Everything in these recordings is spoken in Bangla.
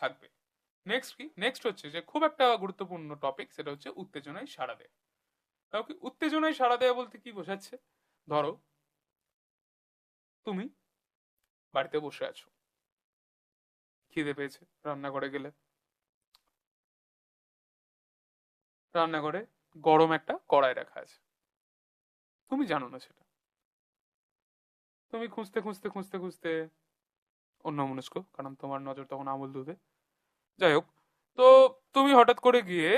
থাকবে। নেক্সট কি? নেক্সট হচ্ছে যে খুব একটা গুরুত্বপূর্ণ টপিক সেটা হচ্ছে উত্তেজনায় সাড়া দেয়। তাও কি উত্তেজনায় সাড়া দেওয়া বলতে কি বোঝাচ্ছে? ধরো, তুমি বাড়িতে বসে আছো। খিদে পেয়েছে, রান্নাঘরে গেলে। রান্নাঘরে গরম একটা কড়াই রাখা আছে। তুমি জানো না সেটা। তুমি খুঁজতে খুঁজতে খুঁজতে খুঁজতে অন্য মনস্ক কারণ তোমার নজর তখন আমল দুধে। যাই হোক, তো তুমি হঠাৎ করে গিয়ে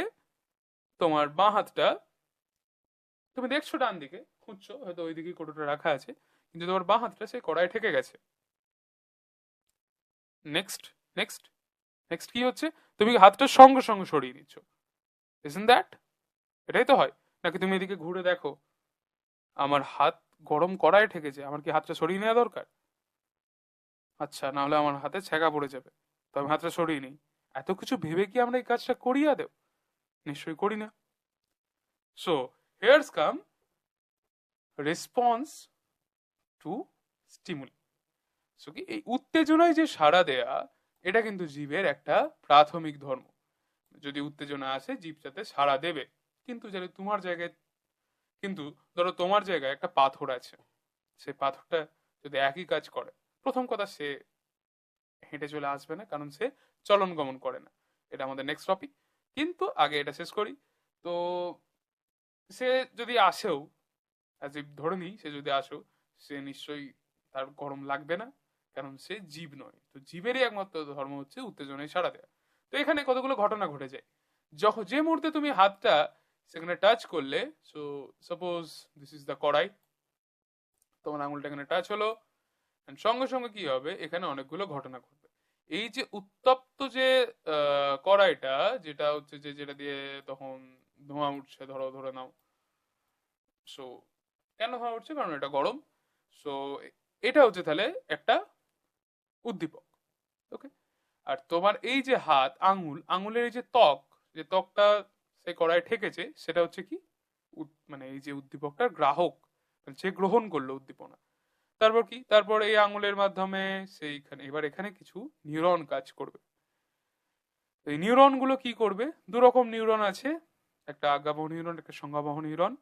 তোমার বাঁ হাতটা, তুমি দেখছ ডান দিকে, খুঁজছো, হয়তো ওই দিকে কোটোটা রাখা আছে, কিন্তু তোমার বাঁ হাতটা সেই কড়াই ঠেকে গেছে। নেক্সট নেক্সট নেক্সট কি হচ্ছে? তুমি হাতটা সঙ্গে সঙ্গে সরিয়ে দিচ্ছ ইসন দ্যাট এটাই তো হয়। নাকি তুমি এদিকে ঘুরে দেখো, আমার হাত গরম কড়াই ঠেকেছে, আমার কি হাতটা সরিয়ে নেওয়া দরকার? আচ্ছা না হলে আমার হাতে ছেঁকা পড়ে যাবে। তো আমি হাতটা সরিয়ে নিই। এত কিছু ভেবে কি আমরা এই কাজটা করিয়া দেব? নিশ্চয়ই করি না। So here's come response to stimuli so কি এই উত্তেজনায় যে সাড়া দেয়া, এটা কিন্তু জীবের একটা প্রাথমিক ধর্ম। যদি উত্তেজনা আসে, জীব যাতে সাড়া দেবে। কিন্তু যদি তোমার জায়গায়, কিন্তু ধরো তোমার জায়গায় একটা পাথর আছে। সেই পাথরটা যদি একই কাজ করে প্রথম কথা সে হেঁটে চলে আসবে না, কারণ সে চলন গমন করে না। এটা আমাদের নেক্সট টপিক কিন্তু আগে এটা শেষ করি। তো সে যদি আসেও আজ ধরে নিই সে যদি আসো সে নিশ্চয়ই তার গরম লাগবে না, কারণ সে জীব নয়। তো জীবেরই একমাত্র ধর্ম হচ্ছে উত্তেজনায় সাড়া দেওয়া। তো এখানে কতগুলো ঘটনা ঘটে যায়। যখন যে মুহূর্তে তুমি হাতটা সেখানে টাচ করলে so suppose this is the kadai, তোমার আঙুলটা এখানে টাচ হলো সঙ্গে সঙ্গে কি হবে? এখানে অনেকগুলো ঘটনা ঘটবে। এই যে উত্তপ্ত যে কড়াইটা, যেটা হচ্ছে যে, যেটা দিয়ে তখন ধোঁয়া উঠছে, ধরো, ধরে নাও। সো কেন ধোঁয়া উঠছে? কারণ এটা গরম। সো এটা হচ্ছে তাহলে একটা উদ্দীপক। ওকে আর তোমার এই যে হাত, আঙুল, আঙুলের এই যে ত্বক, যে ত্বকটা সেই কড়াই ঠেকেছে, সেটা হচ্ছে কি? মানে এই যে উদ্দীপকটার গ্রাহক যে গ্রহণ করল উদ্দীপনা। তারপর কি? তারপর এই আঙুলের মাধ্যমে সেইখানে এবার এখানে কিছু নিউরন কাজ করবে। এই নিউরনগুলো কি করবে? দু রকম নিউরন আছে। একটা আজ্ঞাবহ নিউরন, একটা সংজ্ঞাবহ নিউরন।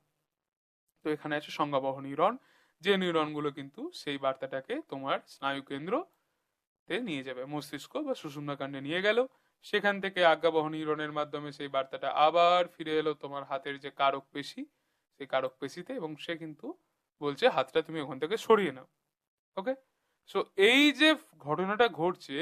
তো এখানে আছে সংজ্ঞাবহ নিউরন। যে নিউরনগুলো কিন্তু সেই বার্তাটাকে তোমার স্নায়ু কেন্দ্র তে নিয়ে যাবে। মস্তিষ্ক বা সুষুম্নাকাণ্ডে নিয়ে গেল। সেখান থেকে আজ্ঞাবহ নিউরনের মাধ্যমে সেই বার্তাটা আবার ফিরে এলো তোমার হাতের যে কারক পেশি সেই কারক পেশিতে এবং সে কিন্তু বলছে হাতটা তুমি ওখান থেকে সরিয়ে নাও। ওকে সো এই যে ঘটনাটা ঘটছে